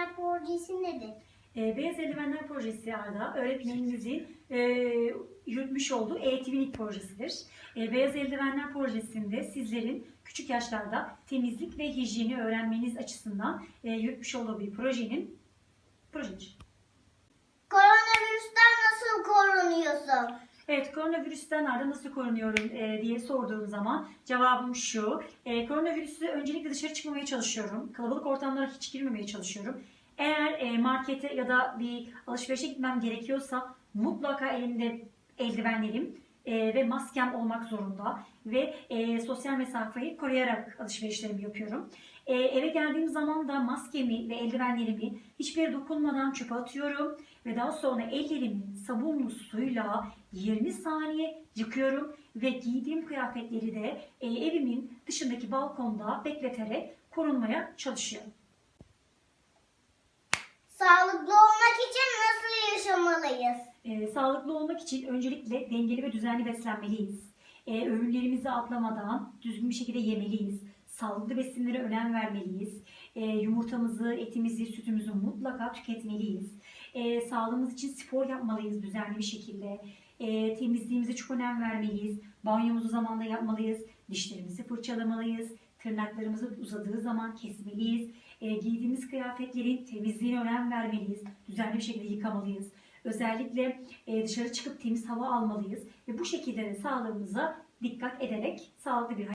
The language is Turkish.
eldivenler projesi nedir? E, Beyaz Eldivenler Projesi Arda öğretmenimizin e, yürütmüş olduğu eğitimin ilk projesidir. E, Beyaz Eldivenler Projesi'nde sizlerin küçük yaşlarda temizlik ve hijyeni öğrenmeniz açısından e, yürütmüş olduğu bir projenin projedir. Koronavirüsten nasıl korunuyorsun? Evet, koronavirüsten Arda nasıl korunuyorum e, diye sorduğum zaman cevabım şu. E, koronavirüsü öncelikle dışarı çıkmamaya çalışıyorum. Kalabalık ortamlara hiç girmemeye çalışıyorum. Eğer e, markete ya da bir alışverişe gitmem gerekiyorsa mutlaka elimde eldivenlerim e, ve maskem olmak zorunda ve e, sosyal mesafeyi koruyarak alışverişlerimi yapıyorum. E, eve geldiğim zaman da maskemi ve eldivenlerimi hiçbir dokunmadan çöpe atıyorum ve daha sonra ellerimi sabunlu suyla 20 saniye yıkıyorum ve giydiğim kıyafetleri de e, evimin dışındaki balkonda bekleterek korunmaya çalışıyorum. Sağlıklı olmak için nasıl yaşamalıyız? E, sağlıklı olmak için öncelikle dengeli ve düzenli beslenmeliyiz. E, öğünlerimizi atlamadan düzgün bir şekilde yemeliyiz. Sağlıklı besinlere önem vermeliyiz. E, yumurtamızı, etimizi, sütümüzü mutlaka tüketmeliyiz. E, sağlığımız için spor yapmalıyız düzenli bir şekilde. E, temizliğimize çok önem vermeliyiz. Banyomuzu zamanında yapmalıyız. Dişlerimizi fırçalamalıyız. Tırnaklarımızı uzadığı zaman kesmeliyiz. E, giydiğimiz kıyafetlerin temizliğine önem vermeliyiz. Düzenli bir şekilde yıkamalıyız. Özellikle e, dışarı çıkıp temiz hava almalıyız ve bu şekilde de sağlığımıza dikkat ederek sağlıklı bir